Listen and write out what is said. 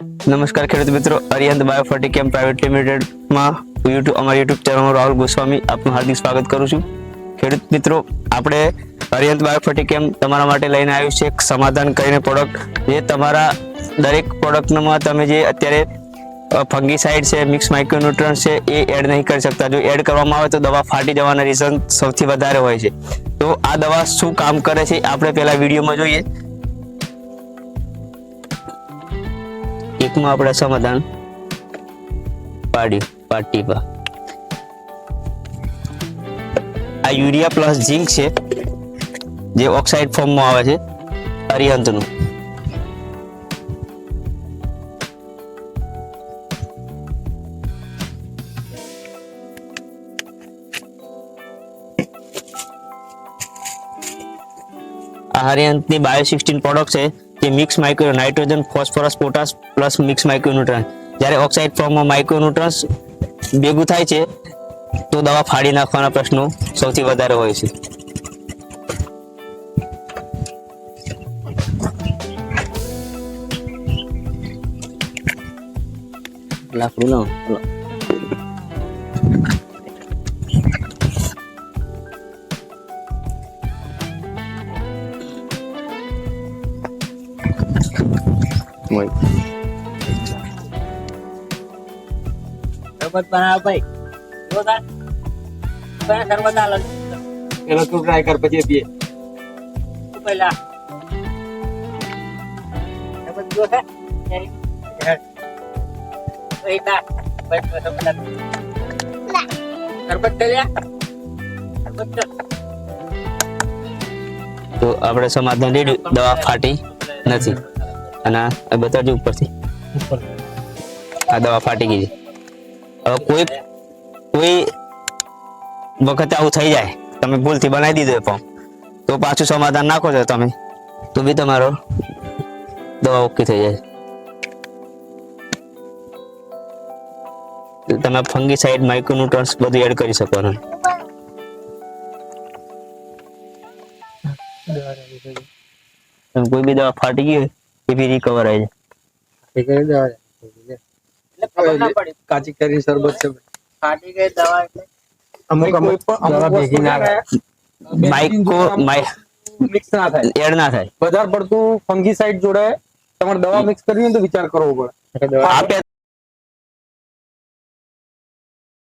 નમસ્કાર ખેડૂત મિત્રો, અરિયંત બાયોફર્ટી કેમ પ્રાઇવેટ લિમિટેડમાં યુટ્યુબ અમારી યુટ્યુબ ચેનલમાં રાહુલ ગોસ્વામી આપનું હાર્દિક સ્વાગત કરું છું. ખેડૂત મિત્રો, આપણે અરિયંત બાયોફર્ટી કેમ તમારા માટે લઈને આવ્યું છે એક સમાધાન કરીને પ્રોડક્ટ જે તમારા દરેક પ્રોડક્ટમાં તમે જે અત્યારે ફંગીસાઇડ છે મિક્સ માઇક્રોન્યુટ્રન્સ છે, એ એડ નહીં કરી શકતા. જો એડ કરવામાં આવે તો દવા ફાટી જવાના રીઝન સૌથી વધારે હોય છે. તો આ દવા શું કામ કરે છે આપણે પહેલાં વિડીયોમાં જોઈએ. એકમાં આપણે સમાધાન પાડ્યું પાટી પર આ યુરિયા પ્લસ ઝિંક છે, જે ઓક્સાઇડ ફોર્મમાં આવે છે અરિહંતનું આ હરિયંતની બાયો સિક્સટીન પ્રોડક્ટ છે. જે mix micro nitrogen phosphorus potash plus mix micronutrient જ્યારે ઓક્સાઇડ ફોર્મમાં માઇક્રોન્યુટ્રન્સ ભેગું થાય છે તો દવા ફાડી નાખવાના પ્રશ્નો સૌથી વધારે હોય છે. લાકડું લાવો, ચાલો. શરબત બનાવ ભાઈ. જો તાર શરબત આલો પેલો તું ટ્રાય કર પછી પીએ. તું પહેલા શરબત જો છે. તો આપણે સમાધાન દવા ફાટી નથી. અને આ બતાવજો ઉપરથી. આ દવા ફાટી ગઈ છે. હવે કોઈ કોઈ વખતે આવું થઈ જાય. તમે ભૂલથી બનાવી દીધો એ પંપ તો પાછું સમાધાન નાખો છો તમે. તો બી તમારો દવા ઓકે થઈ જાય. તમે ફંગીસાઇડ માઇક્રોન્યુટ્રન્સ બધું એડ કરી શકવાનું તમે કોઈ બી દવા ફાટી ગઈ હોય એ બી રિકવર આવી જાય એટલે ખબર ના પડી. કાચી કરી શરબત છે. ફાટી ગઈ દવા એટલે. અમુક અમુક દવા ભેગી ના થાય. માઇકો મિક્સ ના થાય. એડ ના થાય. વધારે પડતું ફંગીસાઇડ જોડે તમારે દવા મિક્સ કરવી હોય તો વિચાર કરવો પડે. આપે